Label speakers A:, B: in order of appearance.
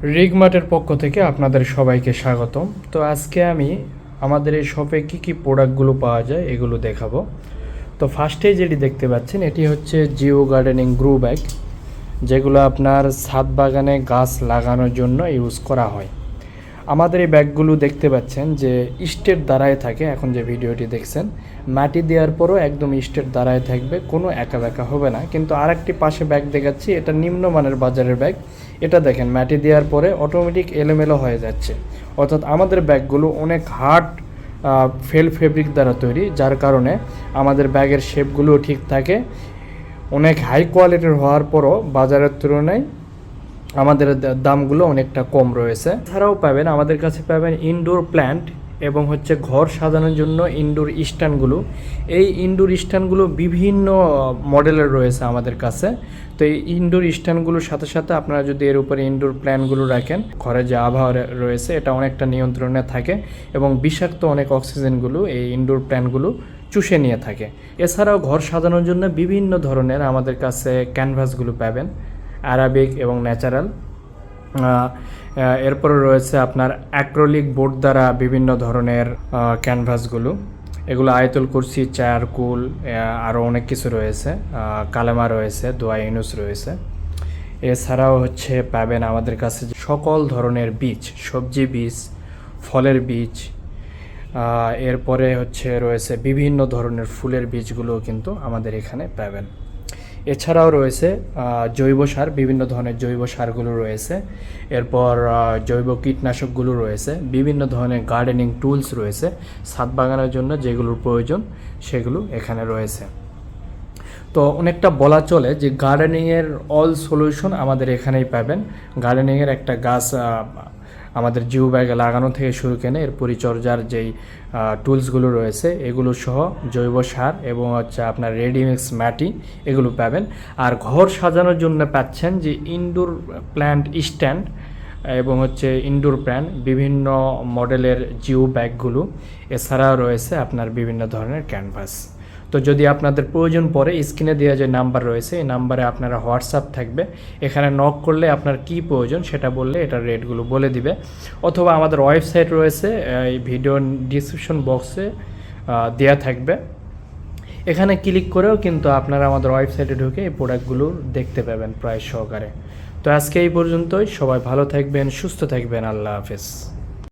A: রিগমার্টের পক্ষ থেকে আপনাদের সবাইকে স্বাগতম। তো আজকে আমি আমাদের এই শপে কী কী প্রোডাক্টগুলো পাওয়া যায় এগুলো দেখাবো। তো ফার্স্টে যেটি দেখতে পাচ্ছেন, এটি হচ্ছে জিও গার্ডেনিং গ্রু ব্যাগ যেগুলো আপনার ছাদ বাগানে গাছ লাগানোর জন্য ইউজ করা হয়। আমাদের এই ব্যাগগুলো দেখতে পাচ্ছেন যে ইস্টের দ্বারায় থাকে, এখন যে ভিডিওটি দেখছেন। মাটি দেওয়ার পরও একদম ইস্টের দ্বারায় থাকবে, কোনো একা বেঁকা হবে না। কিন্তু আর একটি পাশে ব্যাগ দেখাচ্ছি, এটা নিম্নমানের বাজারের ব্যাগ। এটা দেখেন, মাটি দেওয়ার পরে অটোমেটিক এলোমেলো হয়ে যাচ্ছে। অর্থাৎ আমাদের ব্যাগগুলো অনেক হার্ড ফেল ফেব্রিক দ্বারা তৈরি, যার কারণে আমাদের ব্যাগের শেপগুলোও ঠিক থাকে। অনেক হাই কোয়ালিটির হওয়ার পরও বাজারের তুলনায় আমাদের দামগুলো অনেকটা কম রয়েছে। এছাড়াও পাবেন, আমাদের কাছে পাবেন ইনডোর প্ল্যান্ট এবং হচ্ছে ঘর সাজানোর জন্য ইনডোর স্ট্যান্ডগুলো। এই ইনডোর স্ট্যান্ডগুলো বিভিন্ন মডেলের রয়েছে আমাদের কাছে। তো এই ইনডোর স্ট্যান্ডগুলোর সাথে সাথে আপনারা যদি এর উপরে ইনডোর প্ল্যানগুলো রাখেন, ঘরে যে আবহাওয়া রয়েছে, এটা অনেকটা নিয়ন্ত্রণে থাকে এবং বিষাক্ত অনেক অক্সিজেনগুলো এই ইনডোর প্ল্যানগুলো চুষে নিয়ে থাকে। এছাড়াও ঘর সাজানোর জন্য বিভিন্ন ধরনের আমাদের কাছে ক্যানভাসগুলো পাবেন। আরাবিক এবং ন্যাচারাল। এরপরে রয়েছে আপনার অ্যাক্রোলিক বোর্ড দ্বারা বিভিন্ন ধরনের ক্যানভাসগুলো। এগুলো আয়তল কুরসি চারকুল আরও অনেক কিছু রয়েছে। কালেমা রয়েছে, দোয়া ইউনুস রয়েছে। এছাড়াও হচ্ছে পাবেন আমাদের কাছে সকল ধরনের বীজ, সবজি বীজ, ফলের বীজ এরপরে হচ্ছে রয়েছে বিভিন্ন ধরনের ফুলের বীজগুলো কিন্তু আমাদের এখানে পাবেন। এছাড়াও রয়েছে জৈব সার, বিভিন্ন ধরনের জৈব সারগুলো রয়েছে। এরপর জৈব কীটনাশকগুলো রয়েছে, বিভিন্ন ধরনের গার্ডেনিং টুলস রয়েছে, ছাদ বাগানের জন্য যেগুলোর প্রয়োজন সেগুলো এখানে রয়েছে। তো অনেকটা বলা চলে যে গার্ডেনিংয়ের অল সলিউশন আমাদের এখানেই পাবেন। গার্ডেনিংয়ের একটা গাছ আমাদের জিও ব্যাগে লাগানো থেকে শুরু কেনে এর পরিচর্যার যেই টুলসগুলো রয়েছে, এগুলো সহ জৈব সার এবং হচ্ছে আপনার রেডিমিক্স মাটি এগুলো পাবেন। আর ঘর সাজানোর জন্য পাচ্ছেন যে ইনডোর প্ল্যান্ট স্ট্যান্ড এবং হচ্ছে ইনডোর প্ল্যান্ট বিভিন্ন মডেলের জিও ব্যাগগুলো। এছাড়াও রয়েছে আপনার বিভিন্ন ধরনের ক্যানভাস। তো যদি আপনাদের প্রয়োজন পড়ে, স্ক্রিনে দেওয়া যে নাম্বার রয়েছে, এই নাম্বারে আপনারা হোয়াটসঅ্যাপ থাকবে। এখানে নক করলে আপনার কি প্রয়োজন সেটা বললে এটার রেটগুলো বলে দিবে। অথবা আমাদের ওয়েবসাইট রয়েছে, এই ভিডিও ডিসক্রিপশন বক্সে দেওয়া থাকবে। এখানে ক্লিক করেও কিন্তু আপনারা আমাদের ওয়েবসাইটে ঢুকে এই প্রোডাক্টগুলো দেখতে পাবেন প্রায় সহকারে। তো আজকে এই পর্যন্তই। সবাই ভালো থাকবেন, সুস্থ থাকবেন। আল্লাহ হাফেজ।